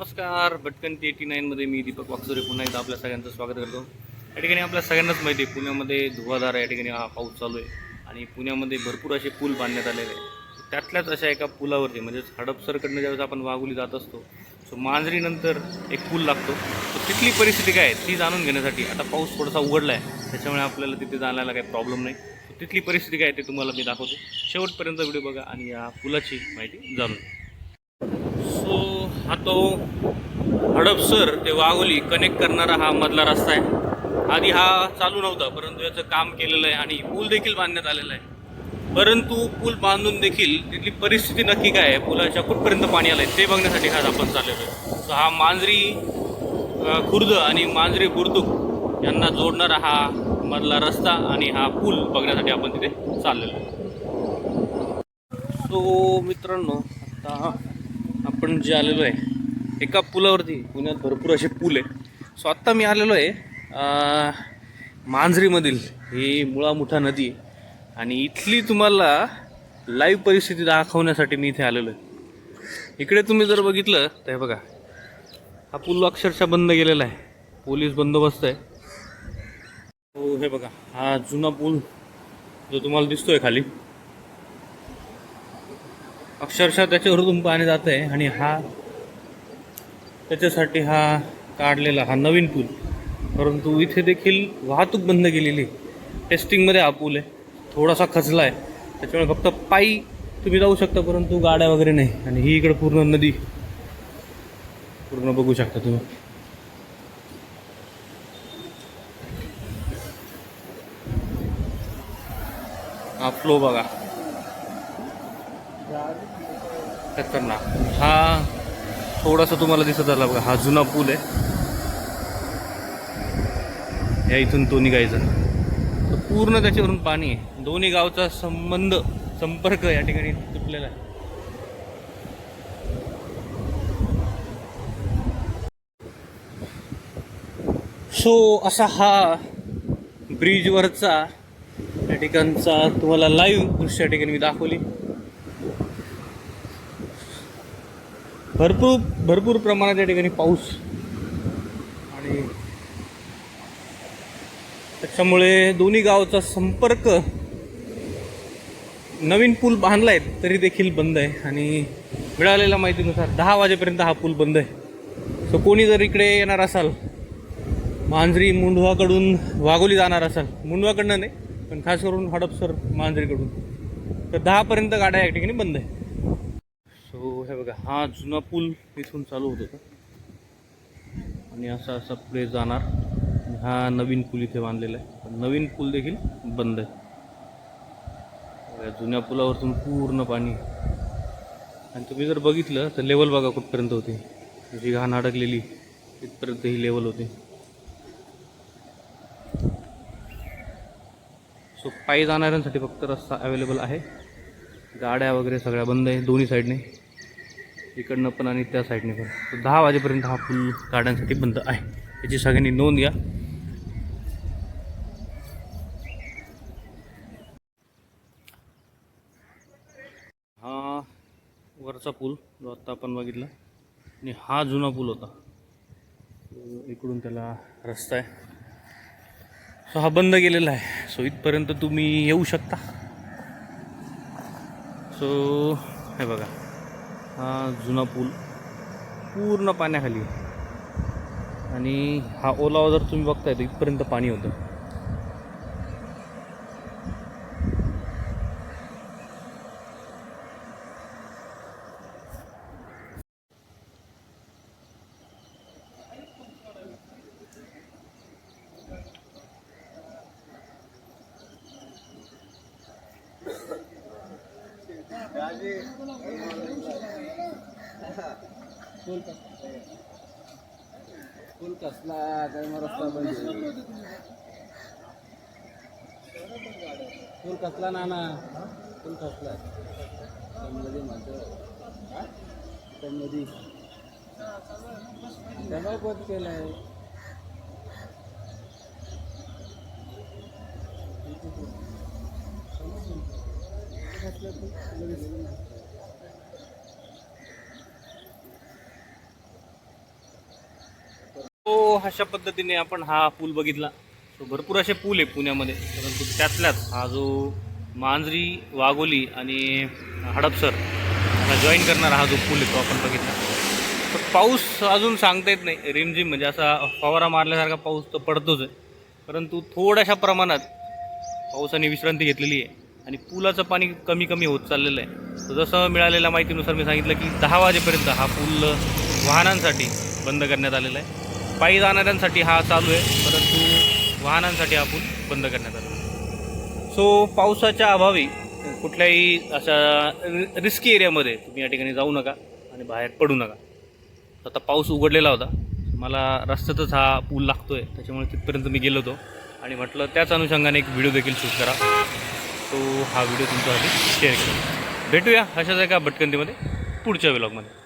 नमस्कार भटकन ती एटी नाईनमध्ये मी दीपक वाकसुरे पुन्हा एकदा आपल्या सगळ्यांचं स्वागत करतो. या ठिकाणी आपल्या सगळ्यांनाच माहिती आहे पुण्यामध्ये धुवाधार या ठिकाणी हा पाऊस चालू आहे. आणि पुण्यामध्ये भरपूर असे पूल बांधण्यात आलेले आहे त्यातल्याच अशा एका पुलावरती म्हणजेच हडपसरकडनं ज्यावेळेस आपण वाघोली जात असतो सो मांजरीनंतर एक पूल लागतो. तर तिथली परिस्थिती काय आहे ती जाणून घेण्यासाठी आता पाऊस थोडासा उघडला आहे. त्याच्यामुळे आपल्याला तिथे जाण्याला काही प्रॉब्लेम नाही. तिथली परिस्थिती काय आहे ते तुम्हाला मी दाखवतो. शेवटपर्यंत व्हिडिओ बघा आणि या पुलाची माहिती जाणून घ्या. हा तो हडपसर ते वाघोली कनेक्ट करणारा हा मधला रस्ता आहे. आधी हा चालू नव्हता परंतु याचं काम केलेलं आहे आणि पूल देखील बांधण्यात आलेला आहे. परंतु पूल बांधून देखील तिथली परिस्थिती नक्की काय आहे? पुलाच्या कुठपर्यंत पाणी आलं आहे ते बघण्यासाठी आज आपण चाललेलो आहे. सो हा मांजरी खुर्द आणि मांजरी बुर्दुक यांना जोडणारा हा मधला रस्ता आणि हा पूल बघण्यासाठी आपण तिथे चाललेलो आहे. सो मित्रांनो आता आपण जे आलेलो आहे एका पुलावरती पुण्यात भरपूर असे पूल आहे सो आत्ता मी आलेलो आहे मांजरीमधील. ही मुळामुठा नदी आहे. आणि इथली तुम्हाला लाईव्ह परिस्थिती दाखवण्यासाठी मी इथे आलेलो आहे. इकडे तुम्ही जर बघितलं तर हे बघा हा पूल अक्षरशः बंद केलेला आहे. पोलीस बंदोबस्त आहे. हो हे बघा हा जुना पूल जो तुम्हाला दिसतोय खाली. अक्षरशः त्याच्यावरून पाणी जात आहे आणि हा त्याच्यासाठी हा काढलेला हा नवीन पूल. परंतु इथे देखील वाहतूक बंद केलेली टेस्टिंगमध्ये हा पूल आहे. थोडासा खचला आहे. त्याच्यामुळे फक्त पायी तुम्ही जाऊ शकता परंतु गाड्या वगैरे नाही. आणि ही इकडं पूर्ण नदी. पूर्ण बघू शकता तुम्ही. हा फ्लो बघा. खतरनाक हा थोडासा तुम्हाला दिसत आला बघा हा जुना पूल आहे. या इथून तो निघायचा तर पूर्ण त्याच्यावरून पाणी आहे. दोन्ही गावचा संबंध संपर्क या ठिकाणी तुटलेला आहे. सो असा हा ब्रिजवरचा या ठिकाणचा तुम्हाला लाईव्ह दृश्य या ठिकाणी मी दाखवली. भरपूर भरपूर प्रमाणात या ठिकाणी पाऊस आणि त्याच्यामुळे दोन्ही गावचा संपर्क नवीन पूल बांधला आहे तरी देखील बंद आहे आणि मिळालेल्या माहितीनुसार दहा वाजेपर्यंत हा पूल बंद आहे. सो कोणी जर इकडे येणार असाल मांजरी मुंढवाकडून वाघोली जाणार असाल मुंढवाकडनं नाही पण खास करून हडपसर मांजरीकडून तर दहापर्यंत गाड्या या ठिकाणी बंद आहे सो हे बघा हा जुना पूल इथून चालू होत होता. आणि असा असा पुढे जाणार. हा नवीन पूल इथे बांधलेला आहे. पण नवीन पूल देखील बंद आहे. या जुन्या पुलावरतून पूर्ण पाणी आणि तुम्ही जर बघितलं तर लेवल बघा कुठपर्यंत होते. जी घाण अडकलेली तिथपर्यंत ही लेवल होते. सो पायी जाणाऱ्यांसाठी फक्त रस्ता अवेलेबल आहे. गाड्या वगैरे सगळ्या बंद आहे दोन्ही साईडने इकडनं पण आणि त्या साईडने पण. दहा वाजेपर्यंत हा पूल गाड्यांसाठी बंद आहे. याची सगळ्यांनी नोंद घ्या. हा वरचा पूल जो आत्ता आपण बघितला आणि हा जुना पूल होता. इकडून त्याला रस्ता आहे. सो हा बंद केलेला आहे. सो इथपर्यंत तुम्ही येऊ शकता. सो हे बघा. हा जुना पूल पूर्ण पाण्याखाली. आणि हा ओलावा जर तुम्ही बघताय तर इथपर्यंत पाणी होतं. फुल कसला काय मग रस्ता बंद फुल कसला नाना फुल कसला मध्ये म्हणतो मध्ये त्यामुळे कोत केलाय तो अशा पद्धतीने आपण हा पूल बघितला. तो भरपूर असे पूल आहे पुण्यामध्ये. परंतु त्यातल्याच हा जो मांजरी वाघोली आणि हडपसर हा जॉईन करणारा हा जो पूल आहे तो आपण बघितला. तर पाऊस अजून सांगता येत नाही. रिमझिम म्हणजे असा फवारा मारल्यासारखा पाऊस तर पडतोच आहे. परंतु थोड्याशा प्रमाणात पावसाने विश्रांती घेतलेली आहे आणि पुलाचं पाणी कमी कमी होत चाललेलं आहे. तर जसं मिळालेल्या माहितीनुसार मी सांगितलं की दहा वाजेपर्यंत हा पूल वाहनांसाठी बंद करण्यात आलेला आहे. पायी जाणाऱ्यांसाठी हा चालू आहे परंतु वाहनांसाठी हा पूल बंद करण्यात आला. सो पावसाच्या अभावी कुठल्याही अशा रिस्की एरियामध्ये तुम्ही या ठिकाणी जाऊ नका आणि बाहेर पडू नका. आता पाऊस उघडलेला होता मला रस्त्यातच हा पूल लागतो आहे त्याच्यामुळे तिथपर्यंत मी गेलो होतो. आणि म्हटलं त्याच अनुषंगाने एक व्हिडिओ देखील शूट करा. तो हा व्हिडिओ तुमच्यासाठी शेअर केला भेटूया अशाच एका भटकंतीमध्ये पुढच्या व्लॉगमध्ये